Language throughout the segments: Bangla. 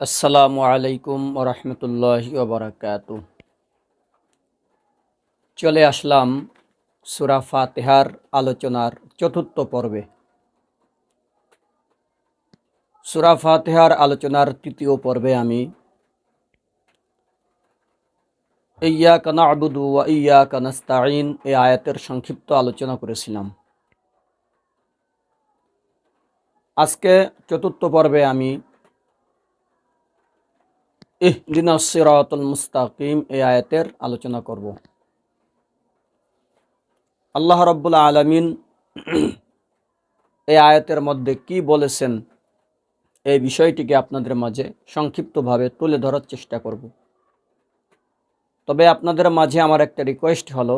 আসসালামু আলাইকুম রহমতুল্লাহি ওবরাকাত চলে আসলাম সুরা ফাতেহার আলোচনার চতুর্থ পর্বে। সুরা ফাতেহার আলোচনার তৃতীয় পর্বে আমি ইয়া কানা আবুদু ইয়া কানাস্তাইন এ আয়াতের সংক্ষিপ্ত আলোচনা করেছিলাম। আজকে চতুর্থ পর্বে আমি ইহদিনা সিরাতুল মুস্তাকিম, এই আয়াতের আলোচনা করব। আল্লাহ রব্বুল আলমিন এই আয়াতের মধ্যে কি বলেছেন এই বিষয়টিকে আপনাদের মাঝে সংক্ষিপ্তভাবে তুলে ধরার চেষ্টা করব। তবে আপনাদের মাঝে আমার একটা রিকোয়েস্ট হলো,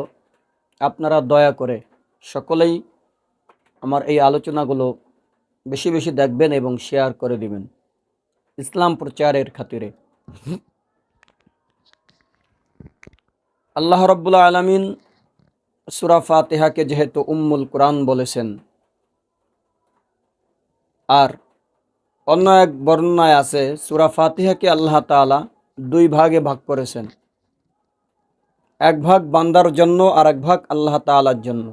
আপনারা দয়া করে সকলেই আমার এই আলোচনাগুলো বেশি বেশি দেখবেন এবং শেয়ার করে দিবেন। ইসলাম প্রচারের খাতিরে। আল্লাহ রব্বুল্লা আলমিন সুরা ফাতেহাকে যেহেতু উম্মুল কোরআন বলেছেন, আর অন্য এক বর্ণনায় আছে, সুরা ফাতিহাকে আল্লাহ তালা দুই ভাগে ভাগ করেছেন। এক ভাগ বান্দার জন্য, আর এক ভাগ আল্লাহ তালার জন্য।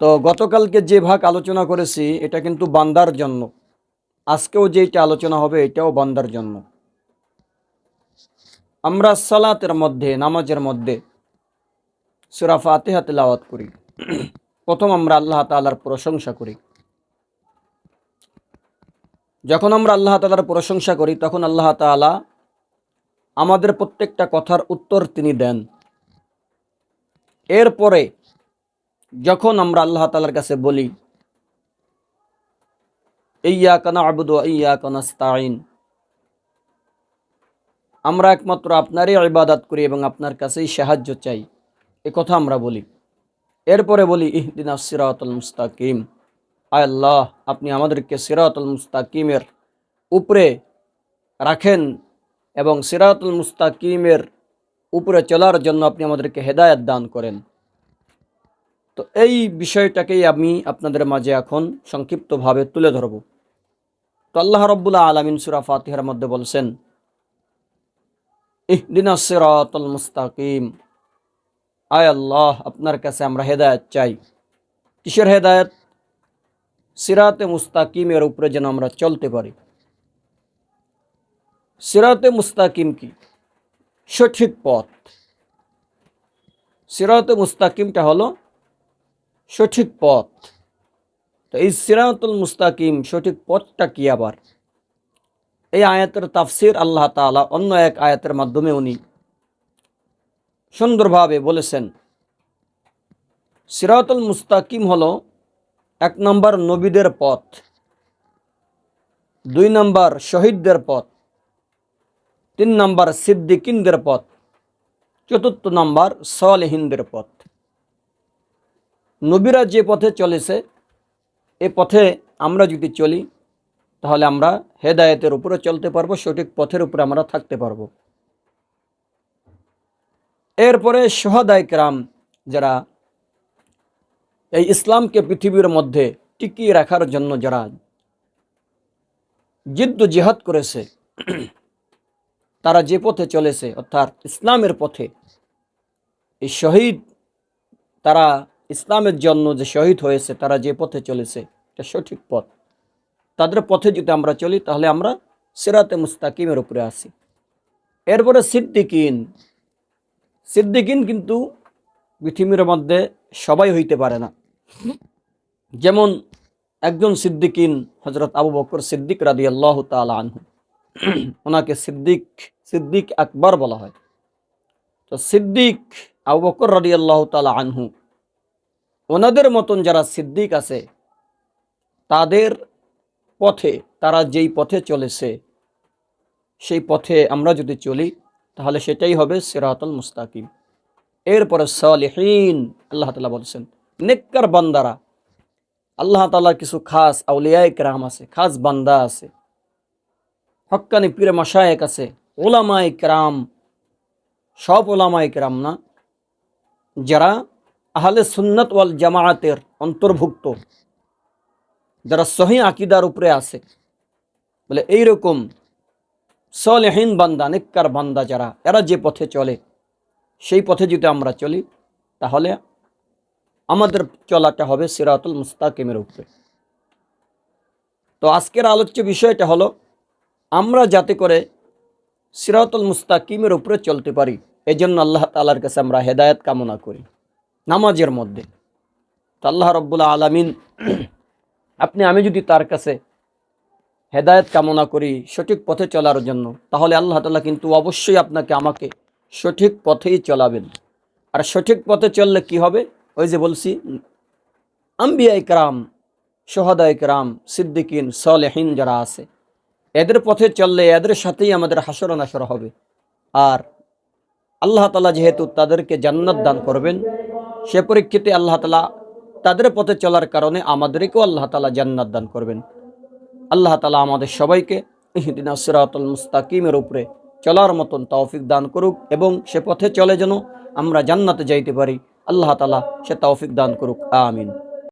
তো গতকালকে যে ভাগ আলোচনা করেছি, এটা কিন্তু বান্দার জন্য। আজকেও যেটা আলোচনা হবে, এটাও বান্দার জন্য। আমরা সালাতের মধ্যে, নামাজের মধ্যে সুরা ফাতেহা তেলাওয়াত করি। প্রথম আমরা আল্লাহ তালার প্রশংসা করি। যখন আমরা আল্লাহ তালার প্রশংসা করি, তখন আল্লাহ তালা আমাদের প্রত্যেকটা কথার উত্তর তিনি দেন। এরপরে যখন আমরা আল্লাহ তালার কাছে বলি ইয়া কানা ইয়া আমরা একমাত্র আপনারই ইবাদত করি এবং আপনার কাছেই সাহায্য চাই। এ কথা আমরা বলি। এরপরে বলি, ইহদিনা সিরাতুল মুস্তাকিম। আয় আল্লাহ, আপনি আমাদেরকে সিরাতুল মুস্তাকিমের উপরে রাখেন এবং সিরাতুল মুস্তাকিমের উপরে চলার জন্য আপনি আমাদেরকে হেদায়ত দান করেন। তো এই বিষয়টাকেই আমি আপনাদের মাঝে এখন সংক্ষিপ্তভাবে তুলে ধরব। তো আল্লাহ রব্বুল্লাহ আলমিন সুরা ফাতিহার মধ্যে বলছেন ইহদিনা মুস্তাকিম। আয় আল্লাহ, আপনার কাছে আমরা হেদায়ত চাই। কিসের হেদায়ত? সিরাতে মুস্তাকিমের উপরে যেন আমরা চলতে পারি। সিরাতে মুস্তাকিম কি? সঠিক পথ। সিরাতে মুস্তাকিমটা হলো সঠিক পথ। তো এই সিরাতুল মুস্তাকিম সঠিক পথটা কি আবার? এই আয়াতের তাফসির আল্লাহ তালা অন্য এক আয়াতের মাধ্যমে উনি সুন্দরভাবে বলেছেন, সিরাতুল মুস্তাকিম হলো এক নম্বর নবীদের পথ, দুই নম্বর শহীদদের পথ, তিন নম্বর সিদ্দিকিনদের পথ, চতুর্থ নম্বর সলহিনদের পথ। নবীরা যে পথে চলেছে এ পথে আমরা যদি চলি, তাহলে আমরা হেদায়েতের উপরে চলতে পারব, সঠিক পথের উপরে আমরা থাকতে পারব। এরপরে সোহাদায় কেরাম যারা এই ইসলামকে পৃথিবীর মধ্যে টিকিয়ে রাখার জন্য যারা জিদ্দ জিহাদ করেছে, তারা যে পথে চলেছে, অর্থাৎ ইসলামের পথে, এই শহীদ তারা ইসলামের জন্য যে শহীদ হয়েছে, তারা যে পথে চলেছে, এটা সঠিক পথ। তাদের পথে যদি আমরা চলি, তাহলে আমরা সিরাতে মুস্তাকিমের উপরে আসি এরপরে সিদ্দিকিন। সিদ্দিকিন কিন্তু পৃথিবীর মধ্যে সবাই হইতে পারে না। যেমন একজন সিদ্দিকিন হজরত আবু বকর সিদ্দিক রাদি আল্লাহ তালা আনহু। ওনাকে সিদ্দিক সিদ্দিক আকবর বলা হয়। তো সিদ্দিক আবু বকর রাদি আল্লাহ তালা আনহু ওনাদের মতন যারা সিদ্দিক আছে, তাদের পথে, তারা যেই পথে চলেছে, সেই পথে আমরা যদি চলি, তাহলে সেটাই হবে সিরাতুল মুস্তাকিম। এরপরে সালেহীন, আল্লাহ তালা বলছেন, নেককার বান্দারা, আল্লাহ তালার কিছু খাস আউলিয়ায় কেরাম আছে, খাস বান্দা আছে, হক্কানি পীরে মাসায়েক আছে ওলামায় কেরাম, সব ওলামায় কেরাম না, যারা আহলে সুন্নত ওয়াল জামায়াতের অন্তর্ভুক্ত। যারা সহি আকিদার উপরে আছে, বলে এইরকম সলেহীন বান্দা, নেককার বান্দা যারা, এরা যে পথে চলে, সেই পথে যদি আমরা চলি, তাহলে আমাদের চলাটা হবে সিরাতুল মুস্তাকিমের উপরে। তো আজকের আলোচ্য বিষয়টা হলো, আমরা যাতে করে সিরাতুল মুস্তাকিমের উপরে চলতে পারি এই জন্য আল্লাহ তালার কাছে আমরা হেদায়েত কামনা করি। নামাজের মধ্যে। তো আল্লাহ রব্বুল আলমিন, আপনি, আমি যদি তার কাছে হেদায়েত কামনা করি সঠিক পথে চলার জন্য, তাহলে আল্লাহ তালা কিন্তু অবশ্যই আপনাকে আমাকে সঠিক পথেই চলাবেন। আর সঠিক পথে চললে কি হবে? ওই যে বলছি, আম্বিয়া ইকরাম সোহাদা ইকরাম, সিদ্দিকিন, সলেহীন যারা আছে, এদের পথে চললে এদের সাথেই আমাদের হাসর নাসর হবে। আর আল্লাহ তালা যেহেতু তাদেরকে জান্নাত দান করবেন সে পরীক্ষিতে আল্লাহ তালা তাদের পথে চলার কারণে আমাদেরকেও আল্লাহ তালা জান্নাত দান করবেন। আল্লাহ তালা আমাদের সবাইকে ইহদিন সিরাতুল মুস্তাকিমের উপরে চলার মতন তৌফিক দান করুক এবং সে পথে চলে যেন আমরা জান্নাতে যাইতে পারি। আল্লাহ তালা সে তৌফিক দান করুক। আমিন।